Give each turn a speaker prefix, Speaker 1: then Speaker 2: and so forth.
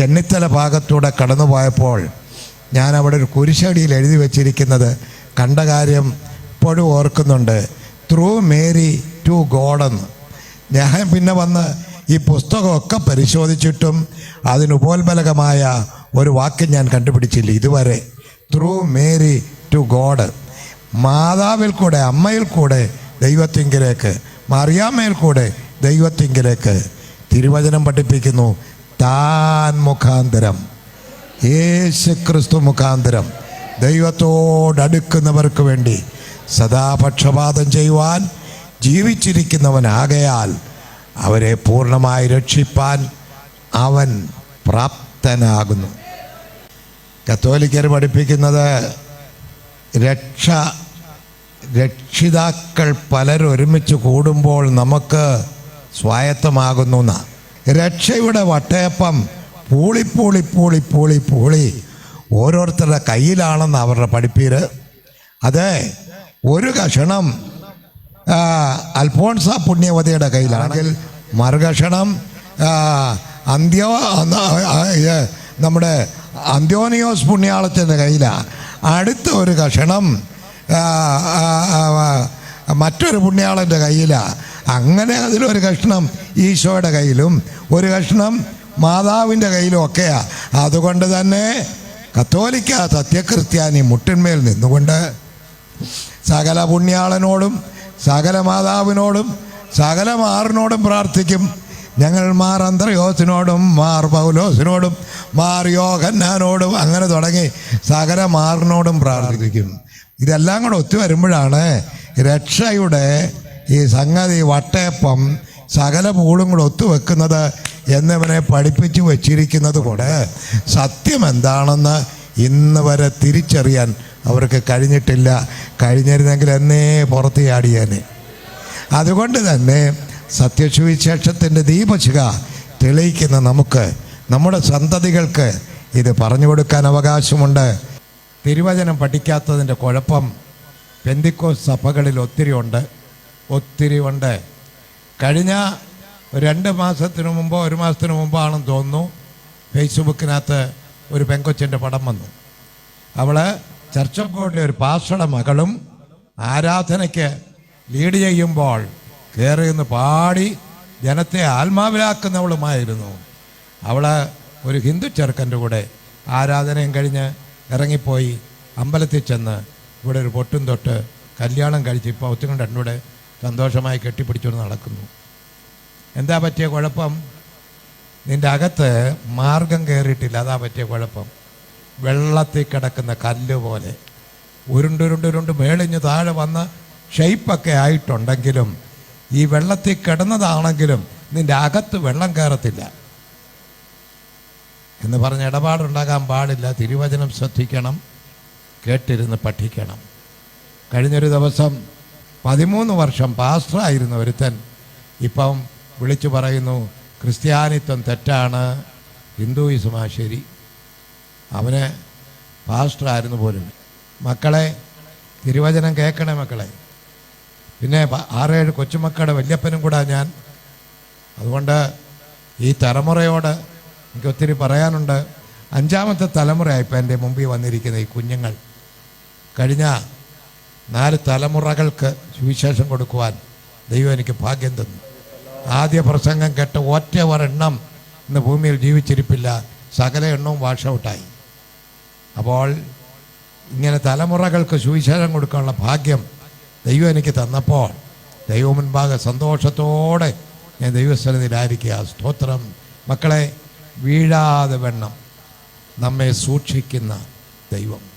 Speaker 1: ചെന്നിത്തല ഭാഗത്തൂടെ കടന്നുപോയപ്പോൾ ഞാൻ അവിടെ ഒരു കുരിശടിയിൽ എഴുതി വച്ചിരിക്കുന്നത് കണ്ട കാര്യം ഇപ്പോഴും ഓർക്കുന്നുണ്ട്. ത്രൂ മേരി ടു ഗോഡെന്ന് ഞാൻ പിന്നെ വന്ന് ഈ പുസ്തകമൊക്കെ പരിശോധിച്ചിട്ടും അതിനുപോൽബലകമായ ഒരു വാക്യം ഞാൻ കണ്ടുപിടിച്ചില്ല ഇതുവരെ. ത്രൂ മേരി ടു ഗോഡ് മാതാവിൽ കൂടെ അമ്മയിൽ കൂടെ ദൈവത്തിങ്കിലേക്ക് മറിയാമ്മയിൽ കൂടെ ദൈവത്തിങ്കിലേക്ക് തിരുവചനം പഠിപ്പിക്കുന്നു. താൻ മുഖാന്തരം. യേശു ക്രിസ്തു മുഖാന്തരം ദൈവത്തോടടുക്കുന്നവർക്ക് വേണ്ടി സദാപക്ഷപാതം ചെയ്യുവാൻ ജീവിച്ചിരിക്കുന്നവനാകയാൽ അവരെ പൂർണമായി രക്ഷിപ്പാൻ അവൻ പ്രാപ്തനാകുന്നു. കത്തോലിക്കർ പഠിപ്പിക്കുന്നത് രക്ഷ രക്ഷിതാക്കൾ പലരൊരുമിച്ച് കൂടുമ്പോൾ നമുക്ക് സ്വായത്തമാകുന്നു എന്നാ രക്ഷയുടെ വട്ടയപ്പം പൂളി പൂളി പൂളി പൂളി പൂളി. ഓരോരുത്തരുടെ കയ്യിലാണെന്ന് അവരുടെ പഠിപ്പീര്. അതെ ഒരു കഷണം അൽഫോൺസ പുണ്യവതിയുടെ കയ്യിലാണെങ്കിൽ മറുകഷണം അന്ത്യ നമ്മുടെ അന്ത്യോനിയോസ് പുണ്യാളത്തിന്റെ കയ്യിലാണ് അടുത്ത ഒരു കഷണം മറ്റൊരു പുണ്യാളന്റെ കയ്യിലാണ് അങ്ങനെ അതിലൊരു കഷ്ണം ഈശോയുടെ കയ്യിലും ഒരു കഷ്ണം മാതാവിന്റെ കയ്യിലും ഒക്കെയാ. അതുകൊണ്ട് തന്നെ കത്തോലിക്ക സത്യക്രിസ്ത്യാനി മുട്ടിന്മേൽ നിന്നുകൊണ്ട് സകല പുണ്യാളനോടും സകല മാതാവിനോടും സകല മാറിനോടും പ്രാർത്ഥിക്കും. ഞങ്ങൾ മാർ അന്തർയോസിനോടും മാർ പൗലോസിനോടും മാർ യോഹന്നാനോടും അങ്ങനെ തുടങ്ങി സകല മാറിനോടും പ്രാർത്ഥിക്കും. ഇതെല്ലാം കൂടെ ഒത്തു വരുമ്പോഴാണ് രക്ഷയുടെ ഈ സംഗതി വട്ടയപ്പം സകല പൂളും കൂടെ ഒത്തുവെക്കുന്നത് എന്നിവനെ പഠിപ്പിച്ചു വച്ചിരിക്കുന്നത് കൂടെ സത്യം എന്താണെന്ന് ഇന്ന് വരെ തിരിച്ചറിയാൻ അവർക്ക് കഴിഞ്ഞിട്ടില്ല. കഴിഞ്ഞിരുന്നെങ്കിൽ എന്നേ പുറത്ത് ചാടിയേനെ. അതുകൊണ്ട് തന്നെ സത്യസുവിശേഷത്തിന്റെ ദീപശിക തെളിയിക്കുന്ന നമുക്ക് നമ്മുടെ സന്തതികൾക്ക് ഇത് പറഞ്ഞു കൊടുക്കാൻ അവകാശമുണ്ട്. തിരുവചനം പഠിക്കാത്തതിന്റെ കുഴപ്പം പെന്തിക്കോസ് സഭകളിൽ ഒത്തിരി ഉണ്ട് ഒത്തിരി ഉണ്ട്. കഴിഞ്ഞ രണ്ട് മാസത്തിന് മുമ്പോ ഒരു മാസത്തിന് മുമ്പാണെന്ന് തോന്നുന്നു ഫേസ്ബുക്കിനകത്ത് ഒരു പെങ്കൊച്ചിന്റെ പടം വന്നു. അവൾ ചർച്ചപ്പോട്ടിലെ ഒരു പാസ്റ്ററുടെ മകളും ആരാധനയ്ക്ക് ലീഡ് ചെയ്യുമ്പോൾ കയറി നിന്ന് പാടി ജനത്തെ ആത്മാവിലാക്കുന്നവളുമായിരുന്നു. അവൾ ഒരു ഹിന്ദു ചെറുക്കന്റെ കൂടെ ആരാധനയും കഴിഞ്ഞ് ഇറങ്ങിപ്പോയി അമ്പലത്തിൽ ചെന്ന് ഇവിടെ ഒരു പൊട്ടും തൊട്ട് കല്യാണം കഴിച്ച് ഇപ്പോൾ ഒത്തിരി രണ്ടുകൂടെ സന്തോഷമായി കെട്ടിപ്പിടിച്ചുകൊണ്ട് നടക്കുന്നു. എന്താ പറ്റിയ കുഴപ്പം? നിന്റെ അകത്ത് മാർഗം കയറിയിട്ടില്ല അതാ പറ്റിയ കുഴപ്പം. വെള്ളത്തിൽ കിടക്കുന്ന കല്ല് പോലെ. ഉരുണ്ടുരുണ്ടുരുണ്ട് മേളിഞ്ഞ് താഴെ വന്ന് ഷെയ്പ്പൊക്കെ ആയിട്ടുണ്ടെങ്കിലും ഈ വെള്ളത്തിൽ കിടന്നതാണെങ്കിലും നിന്റെ അകത്ത് വെള്ളം കയറത്തില്ല. എന്ന് പറഞ്ഞ ഇടപാടുണ്ടാകാൻ പാടില്ല. തിരുവചനം ശ്രദ്ധിക്കണം. കേട്ടിരുന്ന് പഠിക്കണം. കഴിഞ്ഞൊരു ദിവസം പതിമൂന്ന് വർഷം പാസ്റ്ററായിരുന്ന ഒരുത്തൻ. ഇപ്പം വിളിച്ചു പറയുന്നു ക്രിസ്ത്യാനിത്വം തെറ്റാണ്. ഹിന്ദുയിസമാ ശരി. അവന് പാസ്റ്ററായിരുന്നു പോലും. മക്കളെ തിരുവചനം കേൾക്കണേ മക്കളെ. പിന്നെ ആറേഴ് കൊച്ചുമക്കളുടെ വല്യപ്പനും കൂടെ ഞാൻ. അതുകൊണ്ട് ഈ തലമുറയോട് എനിക്ക് ഒത്തിരി പറയാനുണ്ട്. അഞ്ചാമത്തെ തലമുറയായി ഇപ്പം എന്റെ മുമ്പിൽ വന്നിരിക്കുന്ന ഈ കുഞ്ഞുങ്ങൾ. കഴിഞ്ഞ നാല് തലമുറകൾക്ക് സുവിശേഷം കൊടുക്കുവാൻ ദൈവം എനിക്ക് ഭാഗ്യം തന്നു. ആദ്യ പ്രസംഗം കേട്ട ഒറ്റ ഒരെണ്ണം ഇന്ന് ഭൂമിയിൽ ജീവിച്ചിരിപ്പില്ല. സകല എണ്ണവും വാഷ് ഔട്ടായി അപ്പോൾ ഇങ്ങനെ തലമുറകൾക്ക് സുവിശേഷം കൊടുക്കാനുള്ള ഭാഗ്യം ദൈവം എനിക്ക് തന്നപ്പോൾ ദൈവം മുൻപാകെ സന്തോഷത്തോടെ ഞാൻ ദൈവസ്ഥലത്തിലായിരിക്കുക സ്തോത്രം. മക്കളെ വീഴാതെ വെണ്ണം നമ്മെ സൂക്ഷിക്കുന്ന ദൈവം.